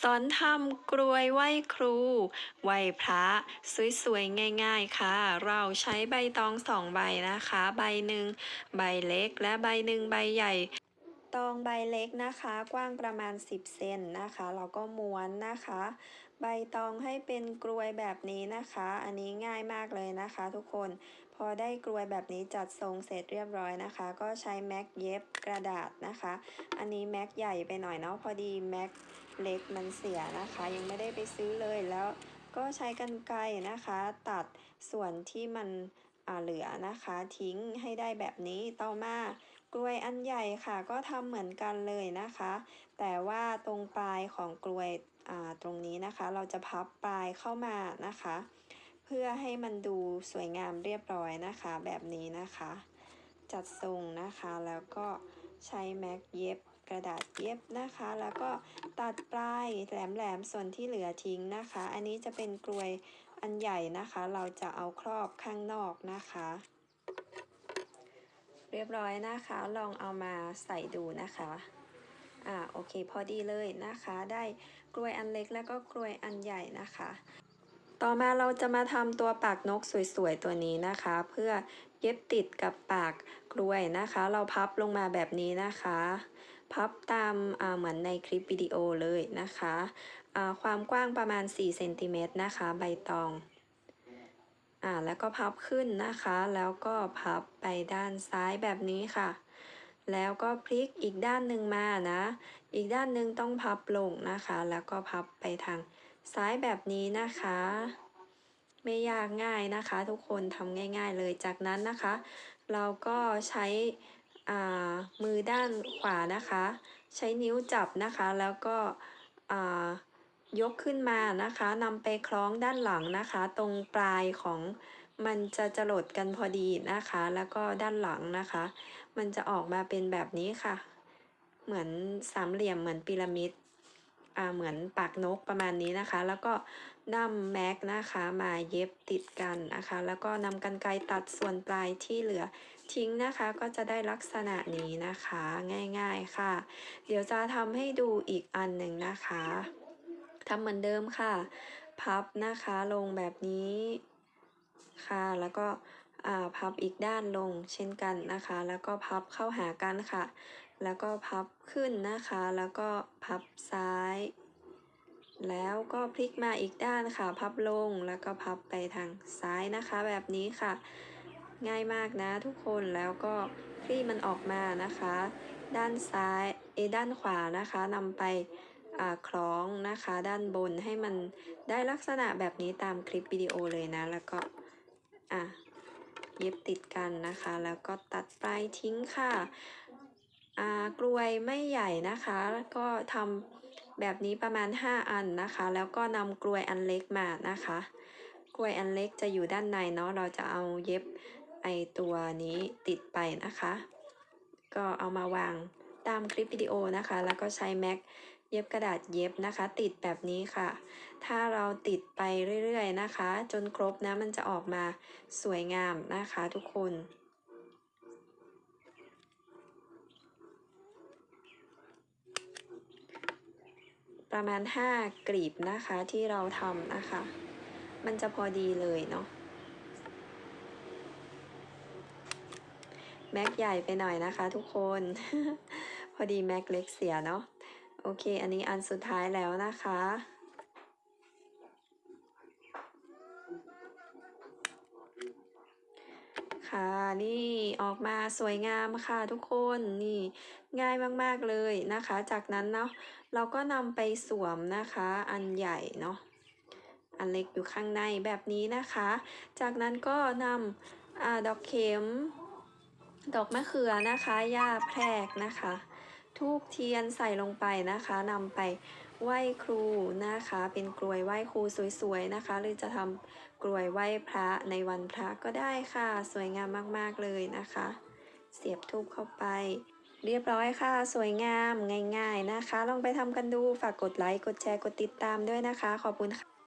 สอนทำกลวยไหว้ครู ไหว้พระ สวยๆ ง่ายๆ ค่ะ เราใช้ใบตองสองใบนะคะ ใบหนึ่งใบเล็กและใบหนึ่งใบใหญ่ตองใบเล็กนะคะ กว้างประมาณ 10 เซนนะคะเราก็ม้วนนะคะ ใบตองให้เป็นกลวยแบบนี้นะคะ อันนี้ง่ายมากเลยนะคะทุกคน พอได้กลวยแบบนี้จัดทรงเสร็จเรียบร้อยนะคะ ก็ใช้แม็กเย็บกระดาษนะคะ อันนี้แม็กใหญ่ไปหน่อยเนาะพอดีแม็กเล็กมันเสียนะคะ ยังไม่ได้ไปซื้อเลยแล้วก็ใช้กรรไกรนะคะ ตัดส่วนที่มันเหลือนะคะ ทิ้งให้ได้แบบนี้ต่อมา กลวยอันใหญ่ค่ะ ก็ทำเหมือนกันเลยนะคะ แต่ว่าตรงปลายของกลวยตรงนี้นะคะ เราจะพับปลายเข้ามานะคะ เพื่อให้มันดูสวยงามเรียบร้อยนะคะ แบบนี้นะคะ จัดทรงนะคะแล้วก็ใช้แม็กเย็บกระดาษเย็บนะคะ แล้วก็ตัดปลายแหลมๆส่วนที่เหลือทิ้งนะคะ อันนี้จะเป็นกลวยอันใหญ่นะคะ เราจะเอาครอบข้างนอกนะคะ เรียบร้อยนะคะ ลองเอามาใส่ดูนะคะ อ่าโอเคพอดีเลยนะคะ ได้กลวยอันเล็กแล้วก็กลวยอันใหญ่นะคะ ต่อมาเราจะมาทำตัวปากนกสวยๆตัวนี้นะคะ เพื่อเย็บติดกับปากกลวยนะคะ เราพับลงมาแบบนี้นะคะ พับตามอ่าเหมือนในคลิปวิดีโอเลยนะคะอ่าความกว้างประมาณ4เซนติเมตรนะคะ ใบตอง อ่าแล้วก็พับขึ้นนะคะ แล้วก็พับไปด้านซ้ายแบบนี้ค่ะ แล้วก็พลิกอีกด้านหนึ่งมานะ อีกด้านหนึ่งต้องพับลงนะคะ แล้วก็พับไปทางซ้ายแบบนี้นะคะ ไม่ยากง่ายนะคะ ทุกคนทำง่าย ๆ เลยจากนั้นนะคะ เราก็ใช้อ่ามือด้านขวานะคะ ใช้นิ้วจับนะคะแล้วก็อ่า ยกขึ้นมานะคะนำไปคล้องด้านหลังนะคะ ตรงปลายของมันจะจรดกันพอดีนะคะ แล้วก็ด้านหลังนะคะ มันจะออกมาเป็นแบบนี้ค่ะ เหมือนสามเหลี่ยมเหมือนพีระมิดอ่าเหมือนปากนกประมาณนี้นะคะ แล้วก็นำแม็กนะคะมาเย็บติดกันนะคะ แล้วก็นำกรรไกรตัดส่วนปลายที่เหลือทิ้งนะคะ ก็จะได้ลักษณะนี้นะคะง่ายๆค่ะ เดี๋ยวจะทำให้ดูอีกอันหนึ่งนะคะ ทำเหมือนเดิมค่ะ พับนะคะลงแบบนี้ค่ะ แล้วก็อ่าพับอีกด้านลงเช่นกันนะคะ แล้วก็พับเข้าหากันค่ะ แล้วก็พับขึ้นนะคะ แล้วก็พับซ้าย แล้วก็พลิกมาอีกด้านค่ะ พับลงแล้วก็พับไปทางซ้ายนะคะ แบบนี้ค่ะ ง่ายมากนะทุกคนแล้วก็คลี่มันออกมานะคะ ด้านซ้ายเอด้านขวานะคะนำไป คล้องนะคะด้านบนให้มันได้ลักษณะแบบนี้ตามคลิปวิดีโอเลยนะ แล้วก็อะเย็บติดกันนะคะ แล้วก็ตัดปลายทิ้งค่ะอ่ากลวยไม่ใหญ่นะคะ ก็ทำแบบนี้ประมาณ 5 อันนะคะ แล้วก็นำกลวยอันเล็กมานะคะ กลวยอันเล็กจะอยู่ด้านในเนาะเราจะเอาเย็บไอตัวนี้ติดไปนะคะ ก็เอามาวางตามคลิปวิดีโอนะคะ แล้วก็ใช้แม็ก เย็บกระดาษเย็บนะคะ ติดแบบนี้ค่ะ ถ้าเราติดไปเรื่อยๆนะคะ จนครบนะมันจะออกมาสวยงามนะคะทุกคนประมาณ 5 กลีบนะคะที่เราทำนะคะ มันจะพอดีเลยเนาะแม็กใหญ่ไปหน่อยนะคะทุกคน พอดีแม็กเล็กเสียเนาะ โอเค อันนี้อันสุดท้ายแล้วนะคะ ค่ะ นี่ออกมาสวยงามค่ะทุกคน นี่ง่ายมาก ๆ เลยนะคะ จากนั้นเนาะ เราก็นำไปสวมนะคะ อันใหญ่เนาะ อันเล็กอยู่ข้างในแบบนี้นะคะ จากนั้นก็นำอดอกเข็ม ดอกมะเขือนะคะหญ้าแพรกนะคะ ทูบเทียนใส่ลงไปนะคะนำไปไหว้ครูนะคะ เป็นกลวยไหว้ครูสวยๆนะคะ หรือจะทำกลวยไหว้พระในวันพระก็ได้ค่ะ สวยงามมากๆเลยนะคะ เสียบทูบเข้าไป เรียบร้อยค่ะ สวยงามง่าย ๆนะคะ ลองไปทำกันดูฝากกดไลค์กดแชร์กดติดตามด้วยนะคะ ขอบคุณค่ะ